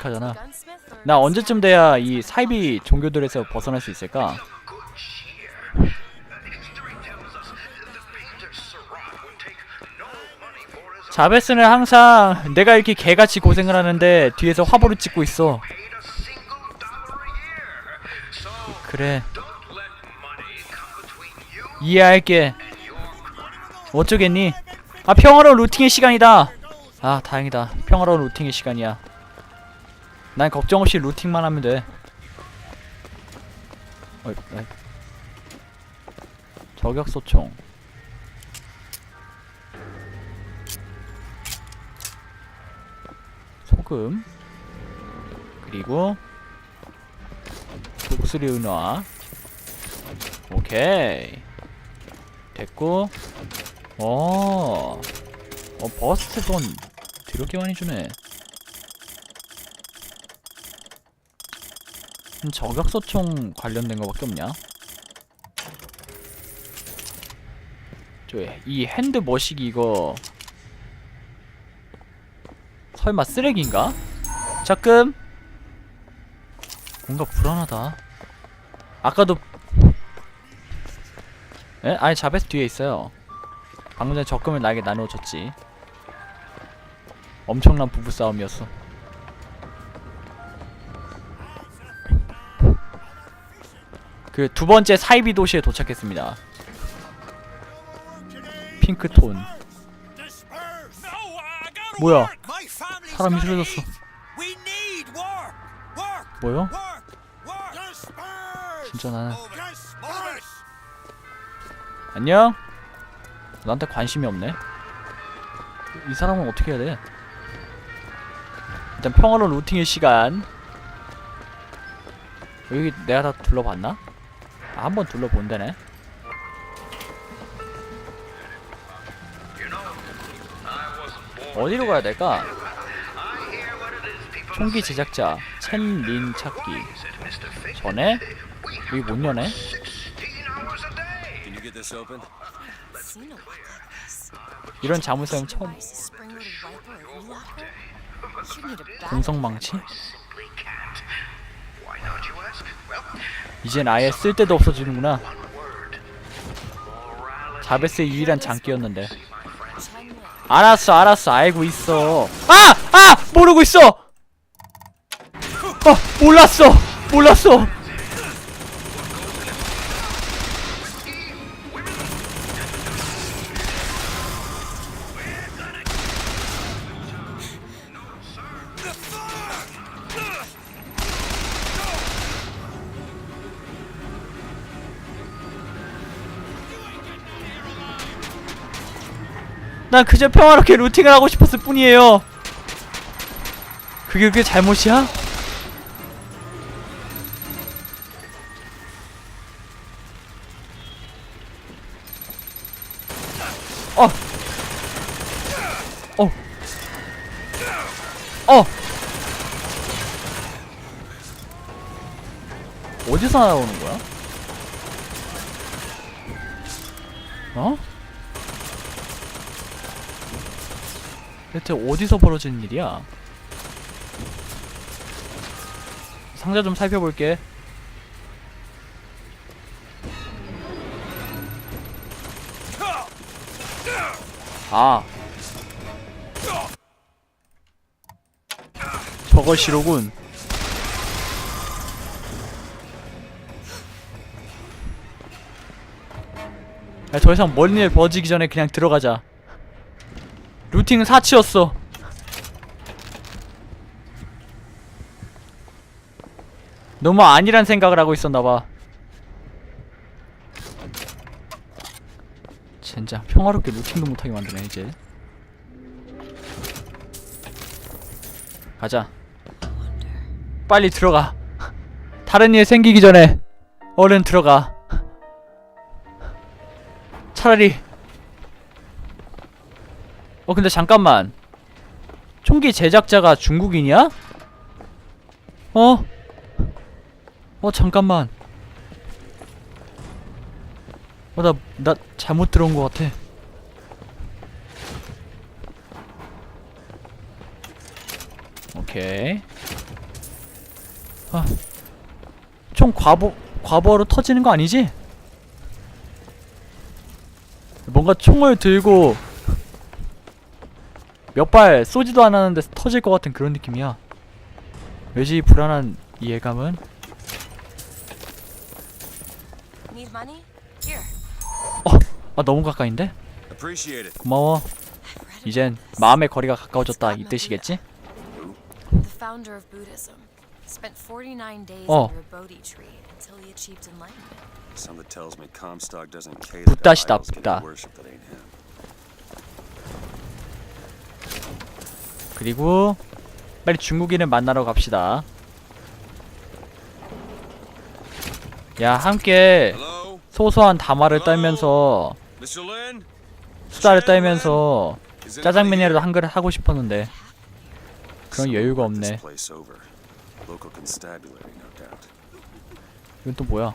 무식하잖아. 나 언제쯤 돼야 이 사이비 종교들에서 벗어날 수 있을까? 자베스는 항상 내가 이렇게 개같이 고생을 하는데 뒤에서 화보를 찍고 있어. 그래. 이해할게. 어쩌겠니? 아 평화로운 루팅의 시간이다. 아 다행이다. 평화로운 루팅의 시간이야 난 걱정 없이 루팅만 하면 돼. 어이, 어이. 저격소총. 소금. 그리고 독수리 은화. 오케이. 됐고. 어, 어 버스트 돈 드럽게 많이 주네 저격소총 관련된 거밖에 없냐? 저이 핸드 머시기 이거 설마 쓰레기인가? 잠금 뭔가 불안하다 아까도 에? 아니 자베스 뒤에 있어요 방금 전에 적금을 나에게 나누어줬지 엄청난 부부싸움이었어 그 두 번째 사이비 도시에 도착했습니다 핑크톤 뭐야 사람이 쓰러졌어 뭐요? 진짜 나는 안녕? 나한테 관심이 없네 이 사람은 어떻게 해야 돼? 일단 평화로운 루팅의 시간 여기 내가 다 둘러봤나? 아, 한번 둘러본다네 어디로 가야 될까? 총기 제작자 첸린 찾기 전에 여기 못 여네? 이런 자물쇠는 처음. 공성망치? 이젠 아예 쓸데도 없어지는구나 자베스의 유일한 장기였는데. 알았어 알았어 알고 있어 아! 아! 모르고 있어! 아 몰랐어 몰랐어 난 그저 평화롭게 루팅을 하고 싶었을 뿐이에요. 그게 그게 잘못이야? 어. 어. 어. 어디서 나오는 대체 어디서 벌어지는 일이야? 상자 좀 살펴볼게. 아. 저것이로군. 야, 더 이상 멀리 일 버지기 전에 그냥 들어가자. 루팅은 사치였어. 너무 아니란 생각을 하고 있었나봐. 진짜 평화롭게 루팅도 못하게 만드네 이제. 가자. 빨리 들어가. 다른 일 생기기 전에 얼른 들어가. 차라리 어 근데 잠깐만 총기 제작자가 중국인이야? 어? 어 잠깐만 어나나 잘못 들어온 것 같아 오케이 아, 총 과보 과보로 터지는 거 아니지? 뭔가 총을 들고 몇 발 쏘지도 않았는데 터질 것 같은 그런 느낌이야. 왜지 이 불안한 이 예감은? Here. 아 너무 가까인데? It. 고마워. 이젠. 마음의 거리가 가까워졌다 이 뜻이겠지? Spent 49 days 그리고 빨리 중국인을 만나러 갑시다. 야 함께 소소한 담화를 떨면서. 수다를 떨면서 짜장면이라도? 한 그릇 하고 싶었는데 그런 여유가 없네. 이건 또 뭐야?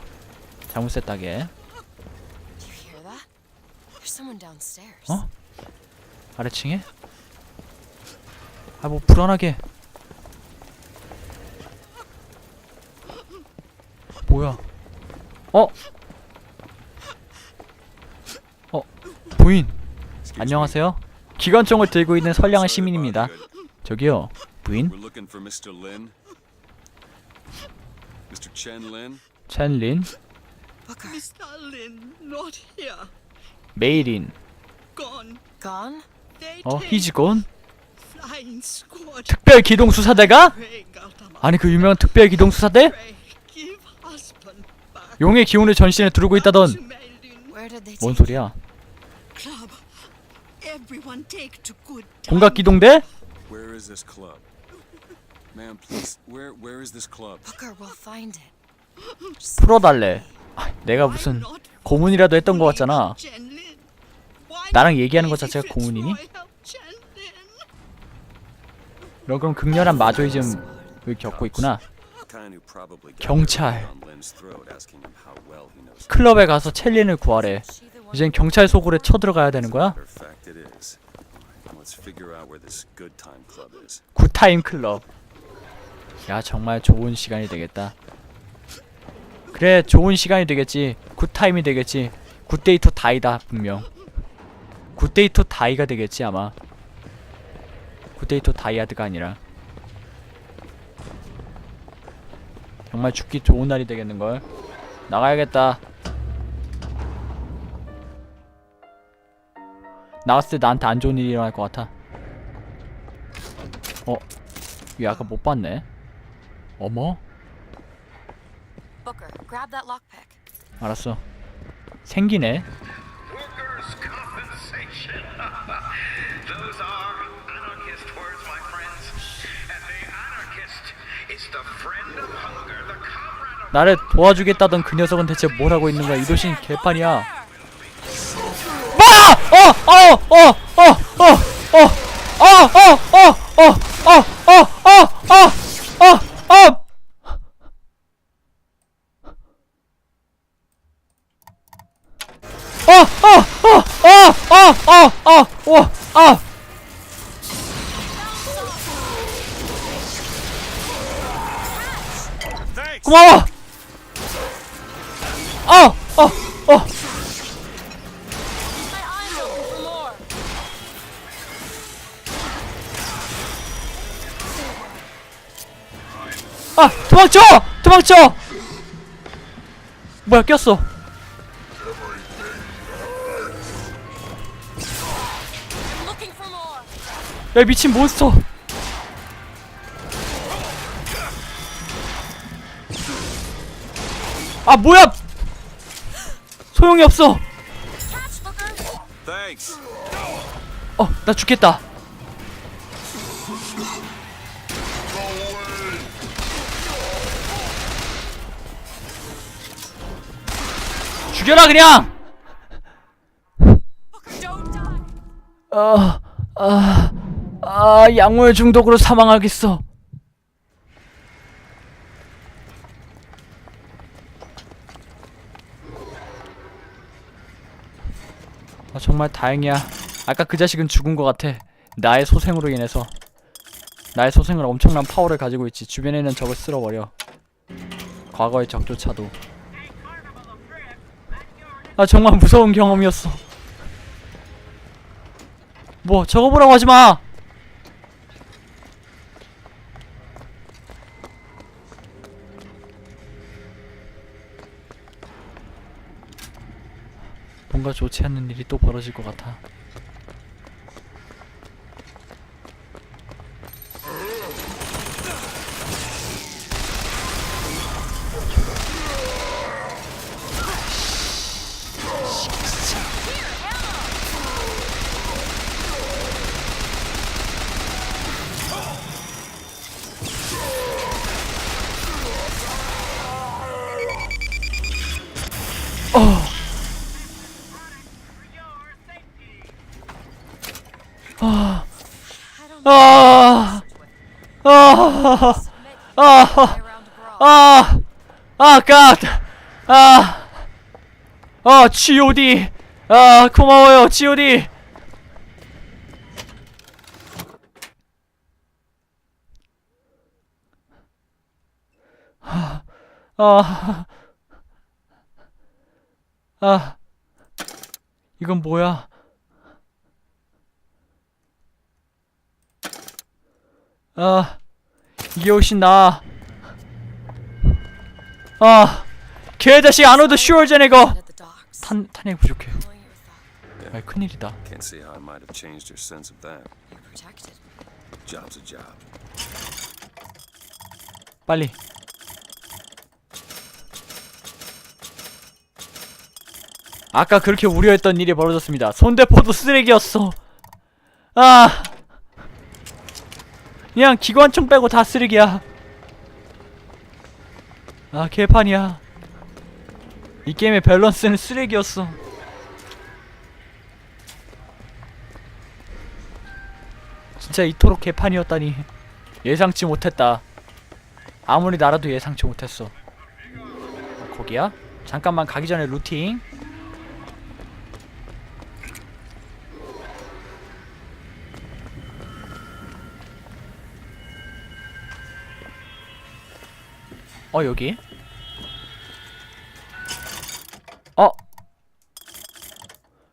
someone downstairs. 어? 아래층에? 아 뭐 불안하게 뭐야? 어? 어? 부인 안녕하세요. 기관총을 들고 있는. 선량한 시민입니다. 저기요, 부인 We're looking for Mr. Lin. Mr. Chen Lin. 첸린, Booker. Mr. Lin, not here. 메이린, 어 히지곤. 특별 기동 수사대가? 아니 그 유명한 특별 기동 수사대? 용의 기운을 전신에 두르고 있다던 to Meldin Where did they 뭔 소리야? club. Everyone take to good 공각. 기동대? Where is this club? Ma'am, please. Where Where is this club? Booker, we'll find it. Just 풀어달래. 아, 내가 무슨 고문이라도 했던 것 같잖아. 나랑 얘기하는 것 자체가 고문이니? 너 그럼 극렬한 마조이즘을 겪고 있구나. 경찰. 클럽에 가서 첼린을 구하래. 이젠 경찰 속으로 쳐들어가야 되는 거야? 굿타임 클럽. 야 정말 좋은 시간이 되겠다. 그래 좋은 시간이 되겠지. 굿타임이 되겠지. 굿데이 투 다이다 분명. 굿데이 투 다이가 되겠지 아마. 투 다이아드가 아니라. 정말 죽기 좋은 날이 되겠는걸. 나가야겠다. 나갔을 때 나한테 안 좋은 일이 일어날 것 같아. 어? 이거 아까 못 봤네. 어머? 알았어. 생기네. 나를 도와주겠다던 그 녀석은 대체 뭘 하고 있는 거야? 이도신 개판이야. 뭐야! 어! 어! 어! 어! 어! 어! 어! 어! 어! 어! 뭐야, 꼈어. 야, 미친 몬스터. 아, 뭐야! 소용이 없어. Catch, Booker. Thanks. 어, 나 죽겠다. 죽여라 그냥. 아, 아, 아, 약물 중독으로 사망하겠어. 아, 정말 다행이야. 아까 그 자식은 죽은 것 같아. 나의 소생으로 인해서. 나의 소생은 엄청난 파워를 가지고 있지. 주변에 있는 적을 쓸어버려. 과거의 적조차도 아 정말 무서운 경험이었어. 뭐 저거 보라고 하지마! 뭔가 좋지 않은 일이 또 벌어질 것 같아. 아, 아, 아, 아. 아, 아, 갓, 아, 아, G.O.D, 아, 고마워요, G.O.D. 아, 아, 아, 이건 뭐야? 아, 이게 훨씬 나아. 아, 개자식 안 오도 docks. 탄 탄약 부족해. 아, 큰일이다. Can't see how I might have changed your sense of that. You're protected. Job's a job. 빨리. 아까 그렇게 우려했던 일이 벌어졌습니다. 손대포도 쓰레기였어. 아. 그냥 기관총 빼고 다 쓰레기야. 아, 개판이야. 이 게임의 밸런스는 쓰레기였어. 진짜 이토록 개판이었다니. 예상치 못했다. 아무리 나라도 예상치 못했어. 아, 거기야? 잠깐만 가기 전에 루팅. 어 여기? 어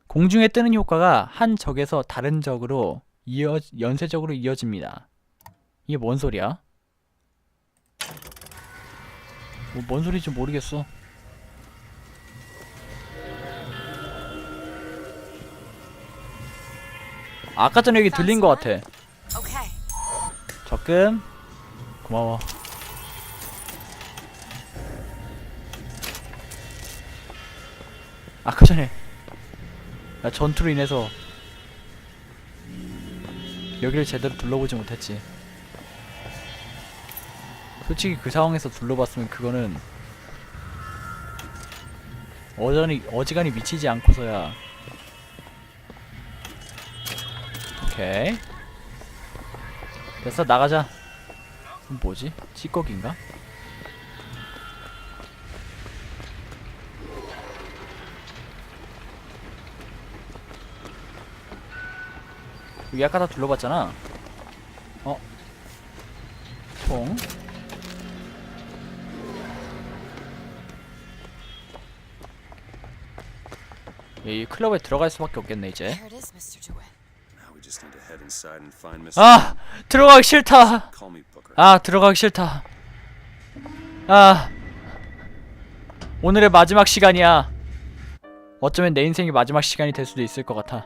공중에 뜨는 효과가 한 적에서 다른 적으로 이어 연쇄적으로 이어집니다. 이게 뭔 소리야? 뭐 뭔 소리인지 모르겠어. 아까 전에 여기 들린 것 같아. 적금. 고마워. 아까 전에 나 전투로 인해서 여기를 제대로 둘러보지 못했지. 솔직히 그 상황에서 둘러봤으면 그거는 어전이 어지간히 미치지 않고서야. 오케이. 됐어 나가자. 뭐지? 찌꺼기인가 여기 아까 다 둘러봤잖아. 어? 통이 클럽에 들어갈 수밖에 없겠네 이제. 아! 들어가기 싫다. 아 들어가기 싫다. 아! 오늘의 마지막 시간이야. 어쩌면 내 인생의 마지막 시간이 될 수도 있을 것 같아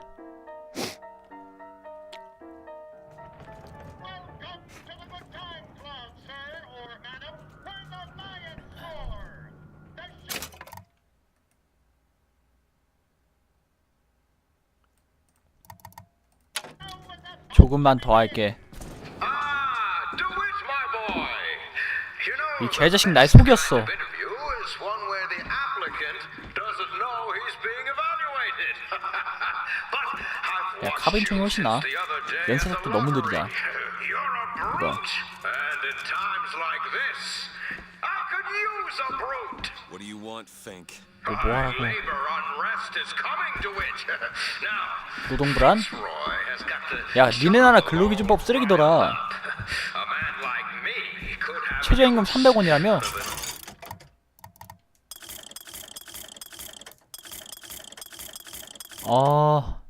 조금만 더 할게 Ah, 이 개자식 날 속였어 야, watched 카빈 총이 you 훨씬 연쇄작도 the 너무. 느리다. What do you want, Fink? 뭐 뭐하라고 노동불안? 야 니네 나라 근로기준법 쓰레기더라. 최저임금 300원이라며? 아...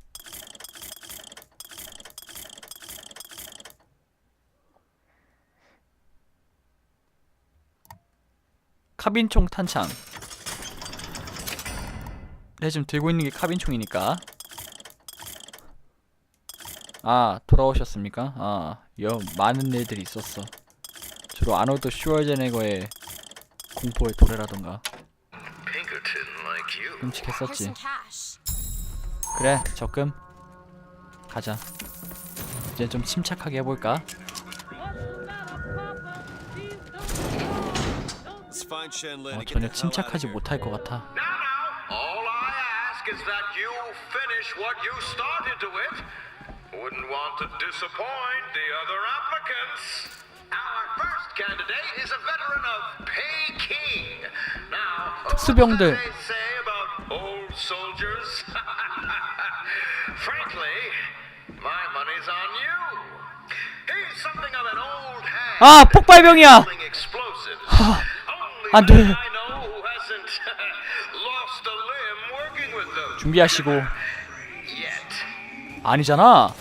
카빈총 탄창. 내가 지금 들고 있는 게 카빈총이니까. 아, 돌아오셨습니까? 아, 여 많은 일들이 있었어. 주로 아노드 슈월제네거의 공포의 도래라던가 끔찍했었지. 그래 적금 가자 이제 좀 침착하게 해볼까 어, 전혀 침착하지. 못할 것 같아 Now, now, all I ask is that you finish what you started to it. Wouldn't want to disappoint the other applicants. Our first candidate is a veteran of Peking. Now, what 특수병들. do they say about old soldiers? Frankly, my money's on you. He's something of an old hand. 아 폭발병이야 Selling explosives. Only 안 돼. man I know who hasn't lost a limb working with them 준비하시고 yet. 아니잖아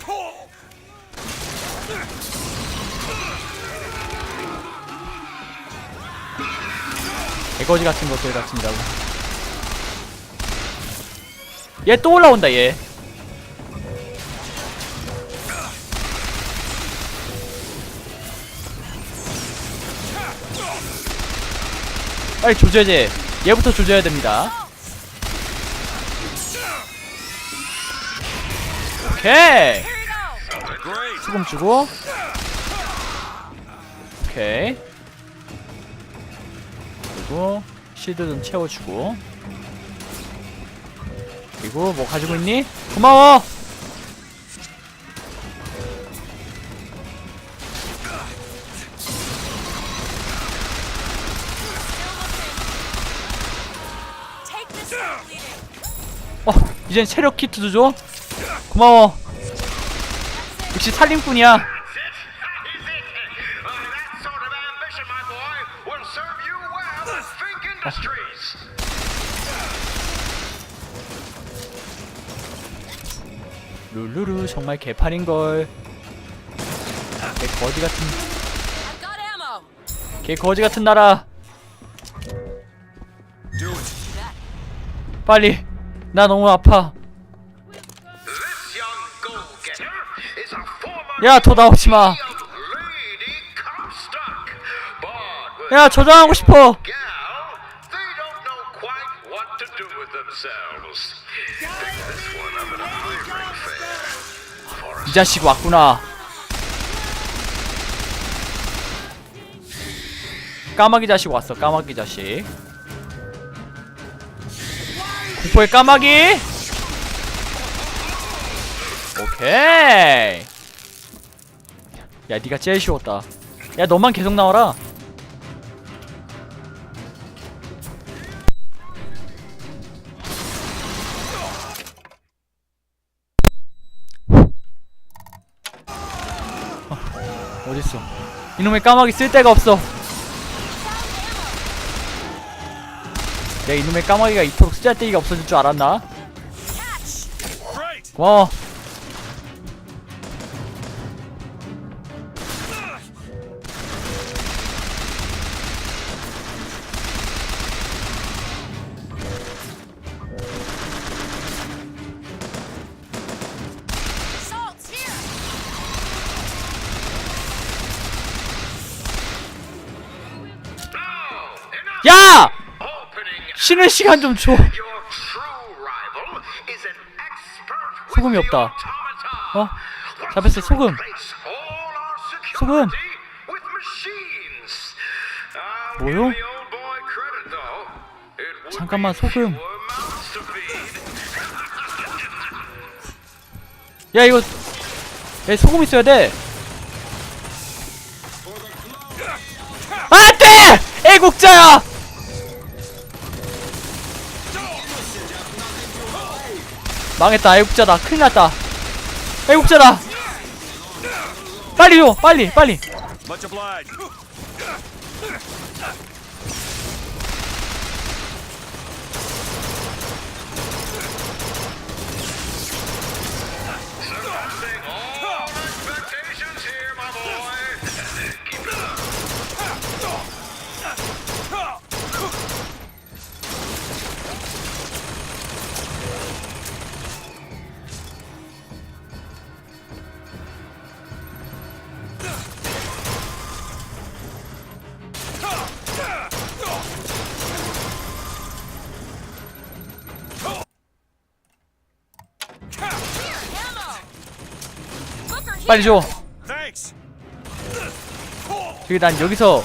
개거지 같은 것들 같습니다고. 얘 또 올라온다 얘. 빨리 조져야지 얘부터 조져야 됩니다. 오케이. 수금 주고. 오케이 그리고 실드 좀 채워주고 그리고 뭐 가지고 있니? 고마워. 어 이젠 체력 키트도 줘? 고마워 역시 살림꾼이야 룰루루 정말 개판인걸 개 거지 같은 I've got ammo. 개 거지 같은 나라. 빨리 나 너무 아파 This young go-getter is a former 야더 나오지 마 of Lady Comstock. But with 야 저장하고 싶어 자식 왔구나. 까마귀 자식 왔어 까마귀 자식. 공포의 까마귀! 오케이. 야 니가 제일 쉬웠다. 야 너만 계속 나와라 어딨어? 이놈의 까마귀 쓸 데가 없어. 내 이놈의 까마귀가 이토록 쓰잘데기가 없어질 줄 알았나? 고마워 시간 좀 줘. 소금이 없다. 어? 잡혔어, 소금. 소금. 뭐요? 잠깐만, 소금. 야 이거 야 소금 있어야 돼. 안 돼! 애국자야! 망했다. 애국자다. 큰일 났다. 애국자다. 빨리 줘. 빨리 빨리 빨리 줘. 저기 난 여기서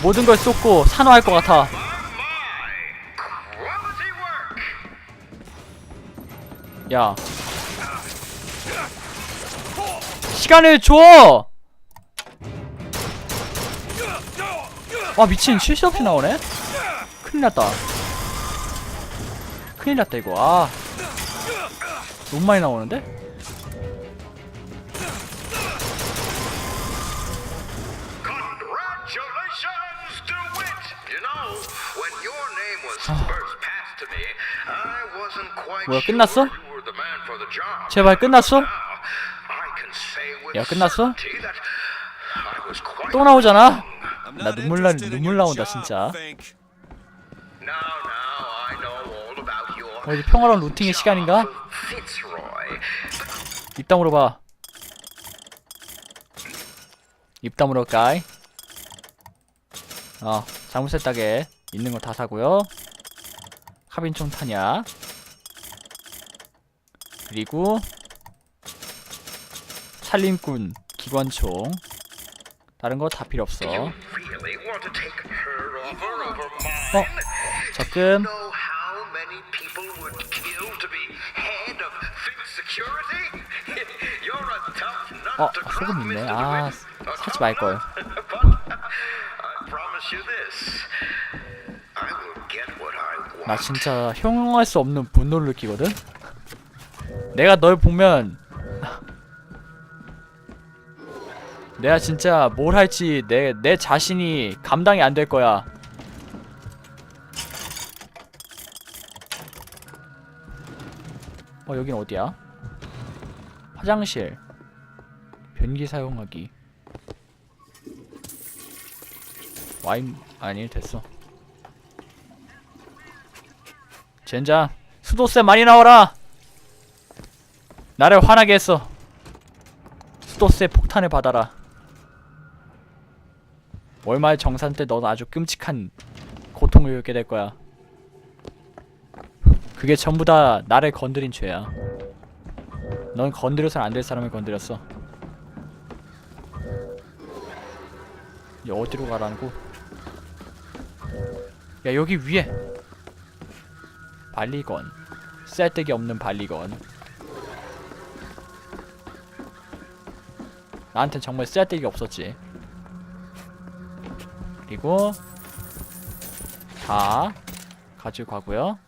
모든 걸 쏟고 산화할 것 같아. 야. 시간을 줘! 와, 미친. 쉴새 없이 나오네? 큰일 났다. 큰일 났다, 이거. 아. 너무 많이 나오는데? 뭐야, 끝났어? 제발 끝났어? 야, 끝났어? 또 나오잖아? 나 눈물 나- 눈물 나온다, 진짜. 어, 이제 평화로운 루팅의 시간인가? 입 다물어 봐. 입 다물어 까이. 어, 자물쇠 따게 있는 거 다 사고요. 카빈총 타냐? 그리고 살림꾼 기관총. 다른 거 다 필요 없어. 어, nut 어, 소금 있네. 아, 사지 말걸. 나 진짜 형용할 수 없는 분노를 느끼거든? 내가 널 보면 내가 진짜 뭘 할지 내, 내 자신이 감당이 안 될 거야. 어 여긴 어디야? 화장실. 변기 사용하기. 와인 아니 됐어. 젠장 수도세 많이 나와라 나를 화나게 했어 수도세 폭탄을 받아라. 월말 정산 때 넌 아주 끔찍한 고통을 겪게 될 거야. 그게 전부 다 나를 건드린 죄야. 넌 건드려선 안 될 사람을 건드렸어. 이제 어디로 가라고? 야 여기 위에. 발리건. 쓸데기 없는 발리건 나한텐 정말 쓸데기 없었지. 그리고 다 가지고 가고요.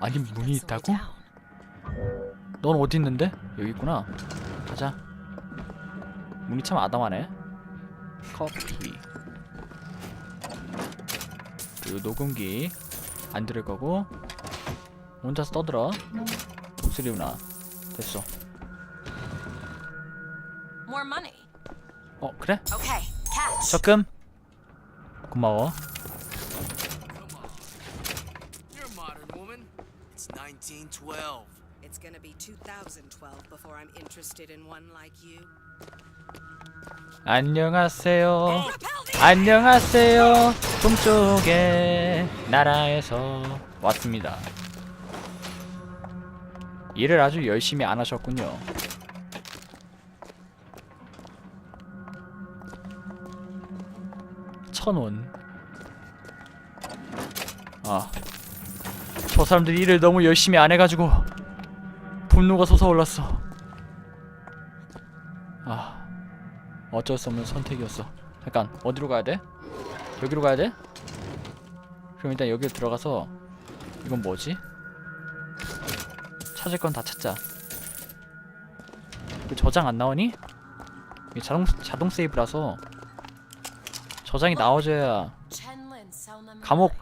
아니 문이 있다고? 넌 어디 있는데? 여기 있구나. 가자. 문이 참 아담하네. 커피. 그리고 녹음기 안 들을 거고 혼자서 떠들어 누나 됐어 More money. 어 그래? Okay, catch. 적금 고마워 You're a modern woman. It's 1912. It's gonna be 2012 before I'm interested in one like you. 안녕하세요 안녕하세요 동쪽의 나라에서 왔습니다 일을 아주 열심히 안 하셨군요 천원 아 저 사람들이 일을 너무 열심히 안 해가지고 분노가 솟아올랐어 아 어쩔 수 없는 선택이었어. 잠깐 어디로 가야 돼? 여기로 가야 돼? 그럼 일단 여기로 들어가서 이건 뭐지? 찾을 건 다 찾자. 그 저장 안 나오니? 이게 자동 자동 세이브라서 저장이 나와줘야. 감옥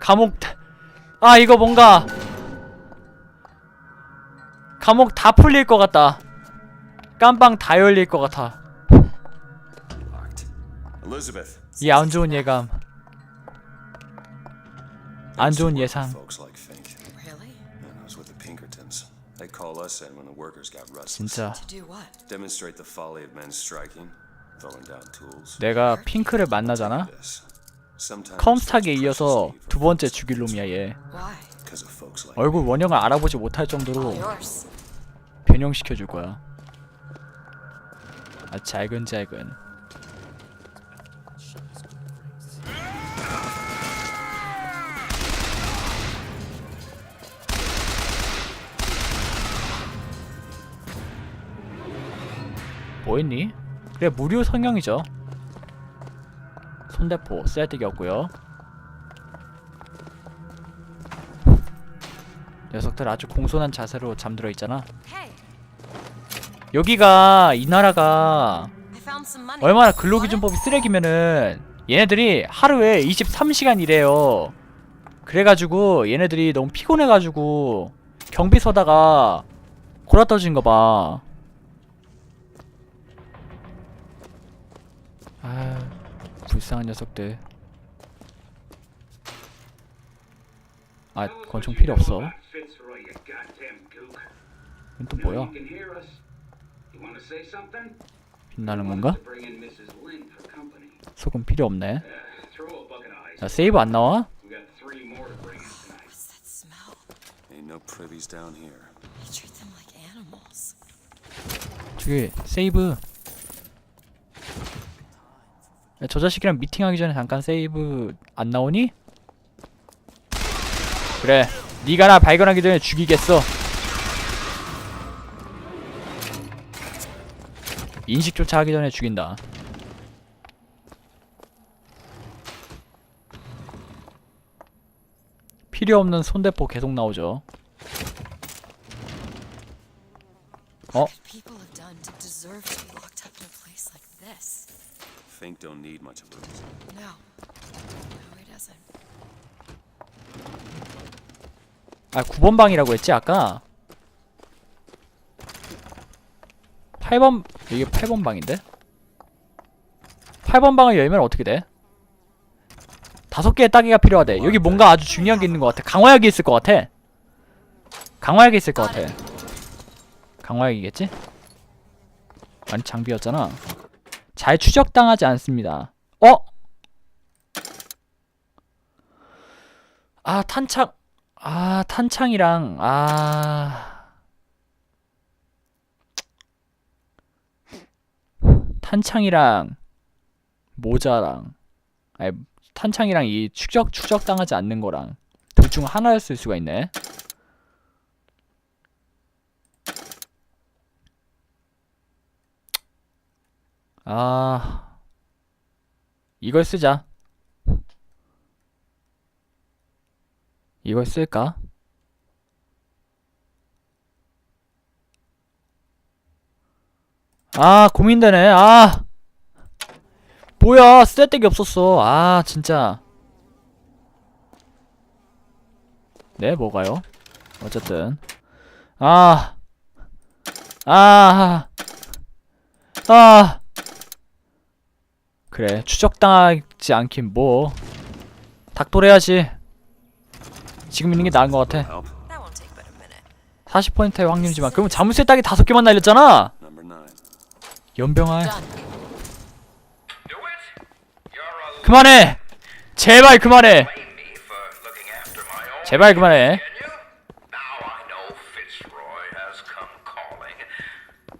감옥 다- 아 이거 뭔가 감옥 다 풀릴 것 같다. 깜빵 다 열릴 것 같아. 이 안 좋은 예감. 안 좋은 예상. They call us in when the workers got restless. 진짜 To do what? Demonstrate the folly of men striking, throwing down tools. 내가 핑크를 만나잖아. This. Sometimes 컴스탁에 이어서 두 번째 죽일 놈이야 얘. Why? because of folks like 얼굴 원형을 알아보지 못할 정도로 yours. 변형시켜 줄 거야. 아 잘근잘근. 뭐 있니? 그래 무료 성형이죠. 손대포 쓸데기없고요. 녀석들 아주 공손한 자세로 잠들어 있잖아. 여기가 이 나라가. 얼마나? 근로기준법이 쓰레기면은 얘네들이 하루에 23시간 일해요. 그래가지고 얘네들이 너무 피곤해가지고 경비 서다가 골아 떨어진 거 봐. 아 불쌍한 녀석들. 아 권총 필요 없어. 이건 또 뭐야? 빛나는 건가? 소금 필요 없네. Uh. 자 세이브 안 나와? More to 저 자식이랑 미팅하기 전에 잠깐 세이브 안 나오니? 그래 네가 나 발견하기 전에 죽이겠어 인식조차 하기 전에 죽인다 필요 없는 손대포 계속 나오죠 어? What could people have done to deserve to be locked up in a place like this? Fink don't need much of a reason. No. No, he doesn't. 아 9번 방이라고 했지 아까 8번 이게 8번 방인데 8번 방을 열면 어떻게 돼? 다섯 개의 따기가 필요하대 여기 뭔가 아주 중요한 게 있는 것 같아 강화약이 있을 것 같아 강화약이 있을 것 같아 강화약이겠지? 아니 장비였잖아 잘 추적당하지 않습니다 어? 아 탄창 아 탄창이랑 아 탄창이랑 모자랑 아니 탄창이랑 이 추적 추적 당하지 않는 거랑 둘 중 하나였을 수가 있네. 아 이걸 쓰자. 이걸 쓸까? 아 고민되네 아 뭐야 쓸데기 없었어 아 진짜 네 뭐가요 어쨌든 아 아, 아. 그래, 추적당하지 않긴 뭐. 닥돌해야지. 지금 있는 게 나은 것 같아. Help. That won't take but a minute. 40%의 확률이지만 그럼 자물쇠 딱이 다섯 개만 날렸잖아. 연병아 그만해. 제발 그만해. 제발 그만해. Can you? Now I know Fitzroy has come calling,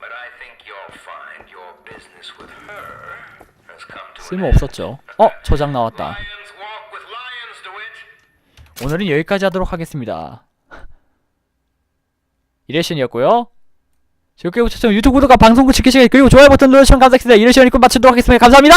but I think you'll find your business with her has come to an 쓸모 end. 없었죠. 어 저장 나왔다. 오늘은 여기까지 하도록 하겠습니다. 이레션이었고요. 즐겁게 보셨으면 유튜브 구독과 방송국 지키시기 그리고 좋아요 버튼 눌러주시면 감사하겠습니다. 이레션이 끝 마치도록 하겠습니다. 감사합니다.